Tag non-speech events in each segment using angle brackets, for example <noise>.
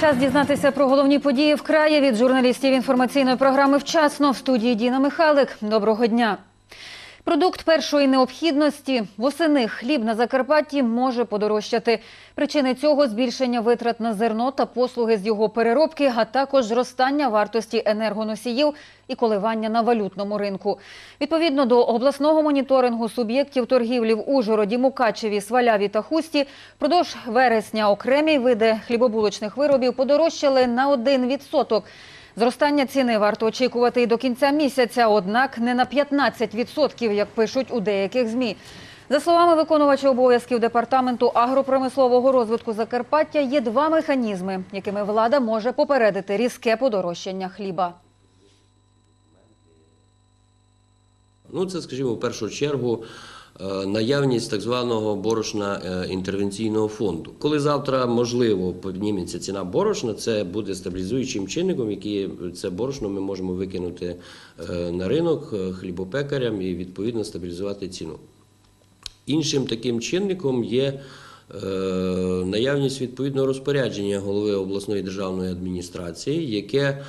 Час дізнатися про головні події в краї від журналістів інформаційної програми Вчасно в студії Діна Михайлик. Доброго дня. Продукт першої необхідності восени хліб на Закарпатті може подорожчати. Причини цього збільшення витрат на зерно та послуги з його переробки, а також зростання вартості енергоносіїв і коливання на валютному ринку. Відповідно до обласного моніторингу суб'єктів торгівлі в Ужгороді, Мукачеві, Сваляві та Хусті, впродовж вересня окремі види хлібобулочних виробів подорожчали на 1%. Зростання ціни варто очікувати і до кінця місяця, однак не на 15%, як пишуть у деяких ЗМІ. За словами виконувача обов'язків департаменту агропромислового розвитку Закарпаття, є два механізми, якими влада може попередити різке подорожчання хліба. Ну, це, скажімо, в першу чергу наявність так званого борошна е, інтервенційного фонду. Коли завтра, можливо, підніметься ціна борошна, це буде стабілізуючим чинником, який це борошно ми можемо викинути е, на ринок е, хлібопекарям і відповідно стабілізувати ціну. Іншим таким чинником є е, наявність відповідного розпорядження голови обласної державної адміністрації, яке е,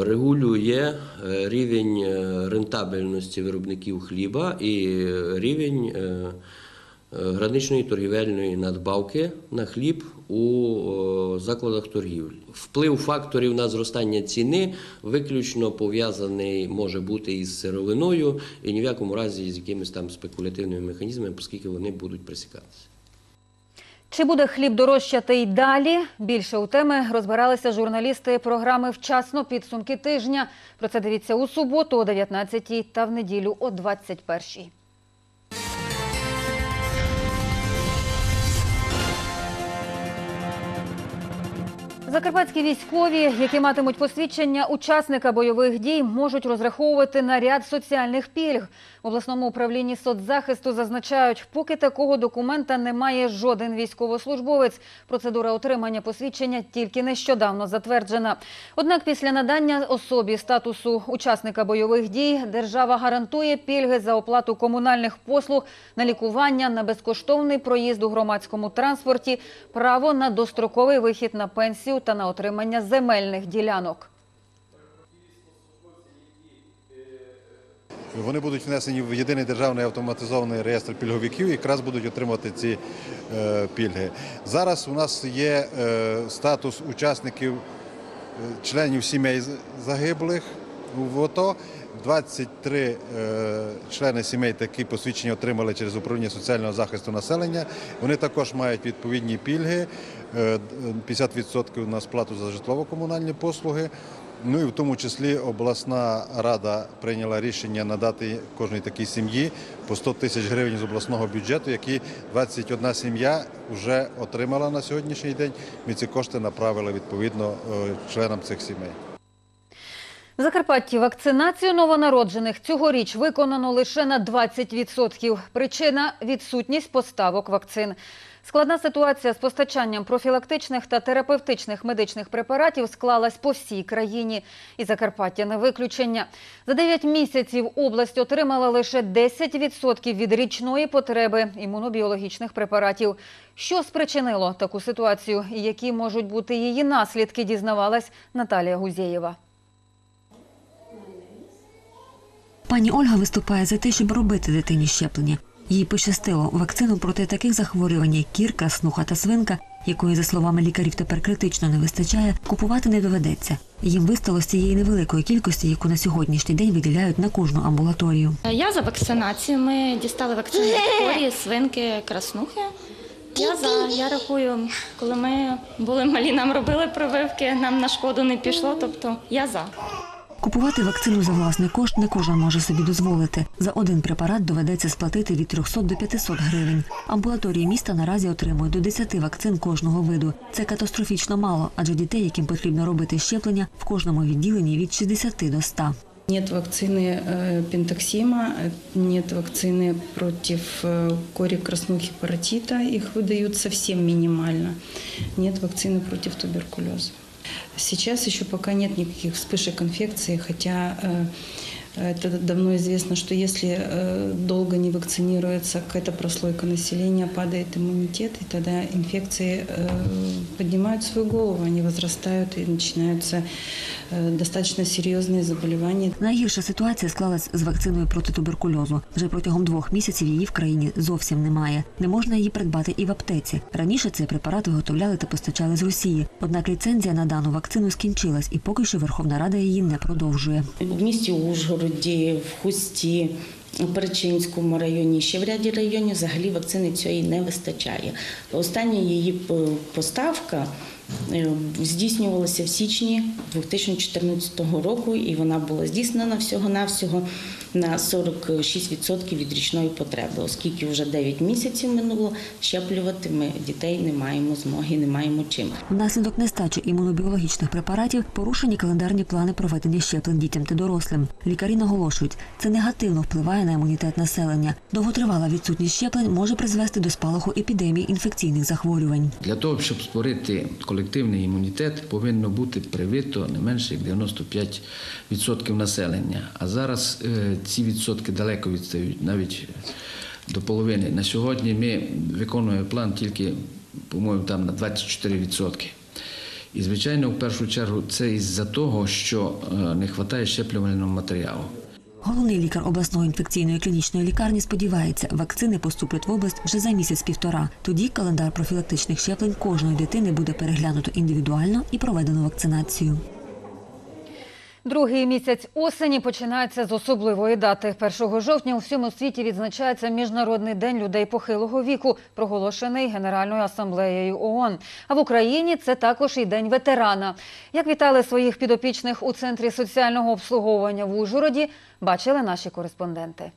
регулює е, рівень е, рентабельності виробників хліба і рівень е, граничної торгівельної надбавки на хліб у закладах торгівлі. Вплив факторів на зростання ціни виключно пов'язаний може бути із сировиною і ні в якому разі з якимись там спекулятивними механізмами, оскільки вони будуть пресікатися. Чи буде хліб дорожчати й далі? Більше у теми розбиралися журналісти програми «Вчасно. Підсумки тижня». Про це дивіться у суботу о 19-й та в неділю о 21-й. Закарпатські військові, які матимуть посвідчення учасника бойових дій, можуть розраховувати на ряд соціальних пільг. В обласному управлінні соцзахисту зазначають, поки такого документа не має жоден військовослужбовець. Процедура отримання посвідчення тільки нещодавно затверджена. Однак після надання особі статусу учасника бойових дій держава гарантує пільги за оплату комунальних послуг, на лікування, на безкоштовний проїзд у громадському транспорті, право на достроковий вихід на пенсію та на отримання земельних ділянок. Вони будуть внесені в єдиний державний автоматизований реєстр пільговиків і якраз будуть отримувати ці е, пільги. Зараз у нас є е, статус учасників, е, членів сімей загиблих в АТО. 23 е, члени сімей такі посвідчення отримали через управління соціального захисту населення. Вони також мають відповідні пільги, е, 50% на сплату за житлово-комунальні послуги. Ну і в тому числі обласна рада прийняла рішення надати кожній такій сім'ї по 100 тисяч гривень з обласного бюджету, які 21 сім'я вже отримала на сьогоднішній день. Ми ці кошти направили відповідно е, членам цих сімей. В Закарпатті вакцинацію новонароджених цьогоріч виконано лише на 20%. Причина – відсутність поставок вакцин. Складна ситуація з постачанням профілактичних та терапевтичних медичних препаратів склалась по всій країні. І Закарпаття не виключення. За 9 місяців область отримала лише 10% від річної потреби імунобіологічних препаратів. Що спричинило таку ситуацію і які можуть бути її наслідки, дізнавалась Наталія Гузєєва. Пані Ольга виступає за те, щоб робити дитині щеплення. Їй пощастило вакцину проти таких захворювань, як кірка, снуха та свинка, якої, за словами лікарів, тепер критично не вистачає, купувати не доведеться. Їм вистало з цієї невеликої кількості, яку на сьогоднішній день виділяють на кожну амбулаторію. Я за вакцинацію. Ми дістали вакцину від свинки, краснухи. Я за. Я рахую, коли ми були малі, нам робили прививки, нам на шкоду не пішло. Тобто я за. Купувати вакцину за власний кошт не кожен може собі дозволити. За один препарат доведеться сплатити від 300 до 500 гривень. Амбулаторії міста наразі отримують до 10 вакцин кожного виду. Це катастрофічно мало, адже дітей, яким потрібно робити щеплення, в кожному відділенні від 60 до 100. Нет вакцины э, пентоксима, э, нет вакцины против э, кори краснухи паротита, их выдают совсем минимально. Нет вакцины против туберкулеза. Сейчас еще пока нет никаких вспышек инфекции, хотя э, Это давно известно, что если э, долго не вакцинируется какая-то прослойка населения, падает иммунитет, и тогда инфекции э, поднимают свою голову, они возрастают и начинаются э, достаточно серьезные заболевания. Найгірша ситуація склалась з вакциною проти туберкульозу. Вже протягом двох місяців її в країні зовсім немає. Не можна її придбати і в аптеці. Раніше цей препарат виготовляли та постачали з Росії. Однак ліцензія на дану вакцину скінчилась, і поки що Верховна Рада її не продовжує. В місті Ужгороді, в Хусті, у Перечинському районі, ще в ряді районів взагалі вакцини цієї не вистачає. Остання її поставка е, здійснювалася в січні 2014 року, і вона була здійснена всього-навсього на 46% від річної потреби, оскільки вже 9 місяців минуло, щеплювати ми дітей не маємо змоги, не маємо чим. Внаслідок нестачі імунобіологічних препаратів порушені календарні плани проведення щеплень дітям та дорослим. Лікарі наголошують, це негативно впливає на імунітет населення. Довготривала відсутність щеплень може призвести до спалаху епідемії інфекційних захворювань. Для того, щоб створити колективний імунітет, повинно бути привито не менше як 95% населення. А зараз е, ці відсотки далеко відстають, навіть до половини. На сьогодні ми виконуємо план тільки, по-моєму, там на 24%. І, звичайно, в першу чергу це із-за того, що е, не вистачає щеплювального матеріалу. Головний лікар обласної інфекційної клінічної лікарні сподівається, вакцини поступлять в область вже за місяць-півтора. Тоді календар профілактичних щеплень кожної дитини буде переглянуто індивідуально і проведено вакцинацію. Другий місяць осені починається з особливої дати. 1 жовтня у всьому світі відзначається Міжнародний день людей похилого віку, проголошений Генеральною асамблеєю ООН. А в Україні це також і День ветерана. Як вітали своїх підопічних у Центрі соціального обслуговування в Ужгороді, бачили наші кореспонденти.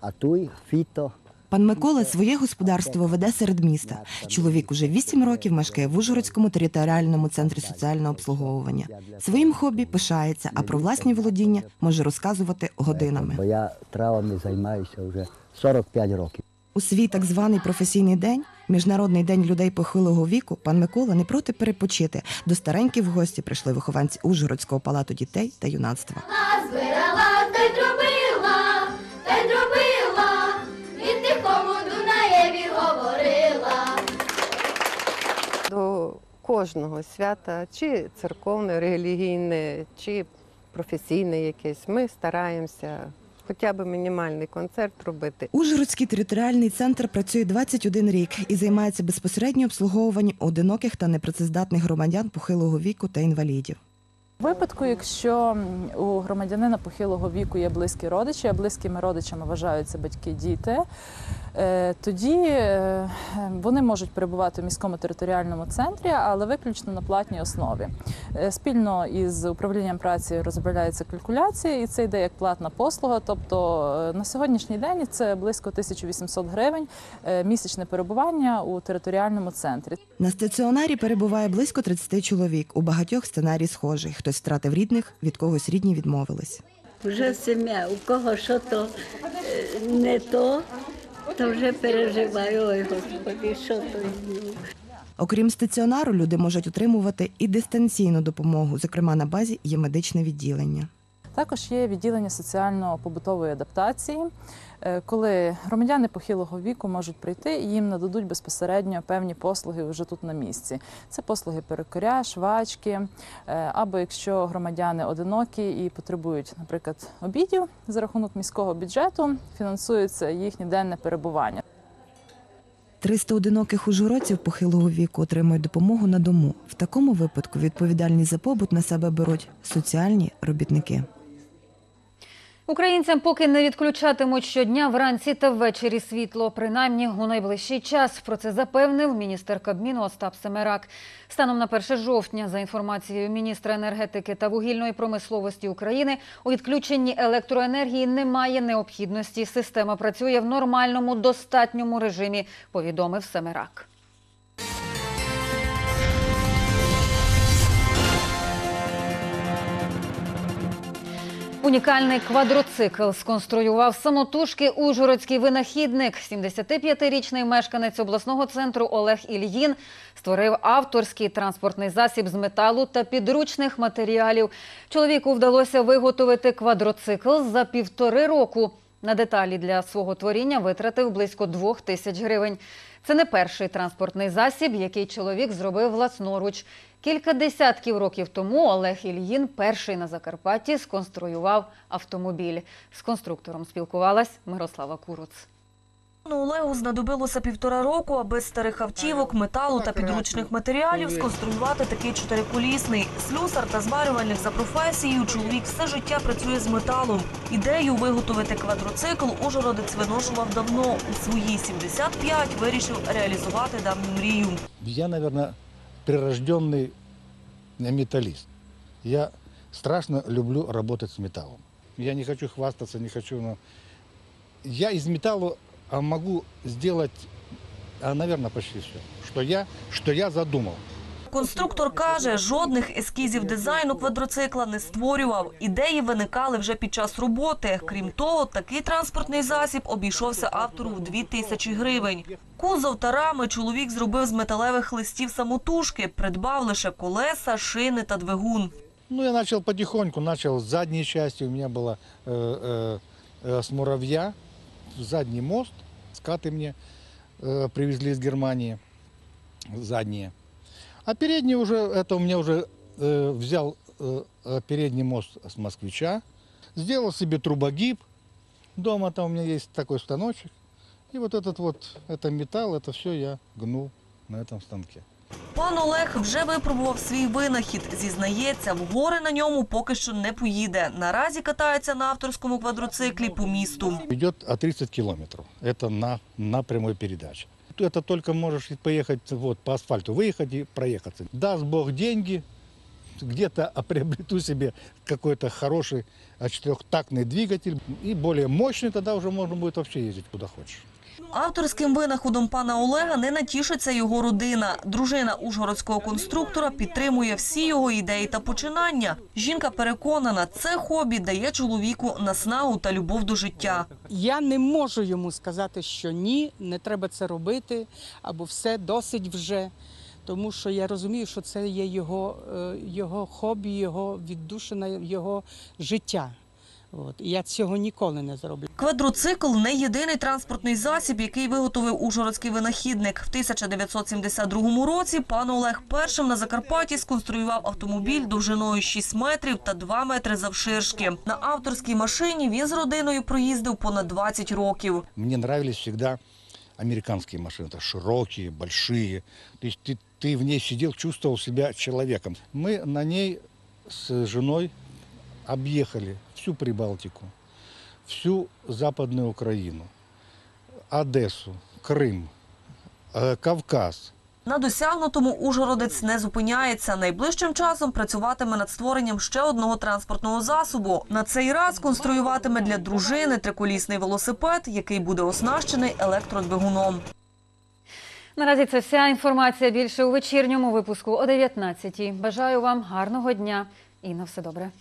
а той фіто. Пан Микола своє господарство веде серед міста. Чоловік уже 8 років мешкає в Ужгородському територіальному центрі соціального обслуговування. Своїм хобі пишається, а про власні володіння може розказувати годинами. Бо я травами займаюся вже 45 років. У свій так званий професійний день, міжнародний день людей похилого віку, пан Микола не проти перепочити. До стареньких в гості прийшли вихованці Ужгородського палату дітей та юнацтва. Кожного свята, чи церковне, релігійне, чи професійне якесь, ми стараємося хоча б мінімальний концерт робити. Ужгородський територіальний центр працює 21 рік і займається безпосередньо обслуговуванням одиноких та непрацездатних громадян похилого віку та інвалідів. Випадку, якщо у громадянина похилого віку є близькі родичі, а близькими родичами вважаються батьки, діти, е, тоді е, вони можуть перебувати в міському територіальному центрі, але виключно на платній основі. Е, Спільно із управлінням праці розробляється калькуляція, і це йде як платна послуга. Тобто на сьогоднішній день це близько 1800 гривень місячне перебування у територіальному центрі. На стаціонарі перебуває близько 30 чоловік. У багатьох сценарій схожий. Хтось втратив рідних, від когось рідні відмовились. Вже сім'я, у кого що то е, не то, то вже переживаю, ой Господи, що то. Окрім стаціонару, люди можуть отримувати і дистанційну допомогу. Зокрема, на базі є медичне відділення. Також є відділення соціально-побутової адаптації, е, коли громадяни похилого віку можуть прийти і їм нададуть безпосередньо певні послуги вже тут на місці. Це послуги перукаря, швачки, е, або якщо громадяни одинокі і потребують, наприклад, обідів за рахунок міського бюджету, фінансується їхнє денне перебування. 300 одиноких ужгородців похилого віку отримують допомогу на дому. В такому випадку відповідальність за побут на себе беруть соціальні робітники. Українцям поки не відключатимуть щодня вранці та ввечері світло, принаймні у найближчий час. Про це запевнив міністр Кабміну Остап Семерак. Станом на 1 жовтня, за інформацією міністра енергетики та вугільної промисловості України, у відключенні електроенергії немає необхідності. Система працює в нормальному достатньому режимі, повідомив Семерак. Унікальний квадроцикл сконструював самотужки ужгородський винахідник. 75-річний мешканець обласного центру Олег Ільїн створив авторський транспортний засіб з металу та підручних матеріалів. Чоловіку вдалося виготовити квадроцикл за півтори року. На деталі для свого творіння витратив близько двох тисяч гривень. Це не перший транспортний засіб, який чоловік зробив власноруч. Кілька десятків років тому Олег Ільїн перший на Закарпатті сконструював автомобіль. З конструктором спілкувалась Мирослава Куруц. Пану Олегу знадобилося півтора року, аби з старих автівок, металу та підручних матеріалів сконструювати такий чотириколісний. Слюсар та зварювальник за професією чоловік все життя працює з металом. Ідею виготовити квадроцикл Ужгородець виношував давно. У свої 75 вирішив реалізувати давню мрію. Я, наверное, прирожденный металлист. Я страшно люблю работать с металлом. Я не хочу хвастаться, не хочу, но я из металла а, могу сделать, а, наверное, почти все, что я, что я задумал. Конструктор каже, жодних ескізів дизайну квадроцикла не створював. Ідеї виникали вже під час роботи. Крім того, такий транспортний засіб обійшовся автору в 2 тисячі гривень. Кузов та рами чоловік зробив з металевих листів самотужки, придбав лише колеса, шини та двигун. Ну, я начал потихоньку, начал с задней части. У меня была э, э, э, с муравья, задний мост, скаты мне э, привезли из Германии, задние. А передний уже, это у меня уже э, взял э, э, передний мост с москвича, сделал себе трубогиб. Дома там у меня есть такой станочек. И вот этот вот, это металл, это все я гну на этом станке. Пан Олег вже випробував свій винахід. Зізнається, в гори на ньому поки що не поїде. Наразі катається на авторському квадроциклі по місту. Идет от 30 километров. Это на, на прямой передаче. Это только можешь поехать вот, по асфальту, выехать и проехаться. Даст Бог деньги, где-то а, приобрету <laughs> себе какой-то хороший а, четырехтактный двигатель и более мощный, тогда уже можно будет вообще ездить куда хочешь. Авторським винаходом пана Олега не натішиться його родина. Дружина ужгородського конструктора підтримує всі його ідеї та починання. Жінка переконана, це хобі дає чоловіку наснагу та любов до життя. Я не можу йому сказати, що ні, не треба це робити, або все досить вже. Тому що я розумію, що це є його, е, його хобі, його віддушина, його життя. От. І я цього ніколи не зроблю. Квадроцикл не єдиний транспортний засіб, який виготовив ужгородський винахідник. В 1972 році пан Олег першим на Закарпатті сконструював автомобіль довжиною 6 метрів та 2 метри завширшки. На авторській машині він з родиною проїздив понад 20 років. Мне нравились всегда американские машины, это широкие, большие. То есть ты, ты в ней сидел, чувствовал себя человеком. Мы на ней с женой объехали всю Прибалтику, всю Западную Украину, Одессу, Крым, э, Кавказ. На досягнутому Ужгородець не зупиняється. Найближчим часом працюватиме над створенням ще одного транспортного засобу. На цей раз конструюватиме для дружини триколісний велосипед, який буде оснащений електродвигуном. Наразі це вся інформація. Більше у вечірньому випуску о 19-й. Бажаю вам гарного дня і на все добре.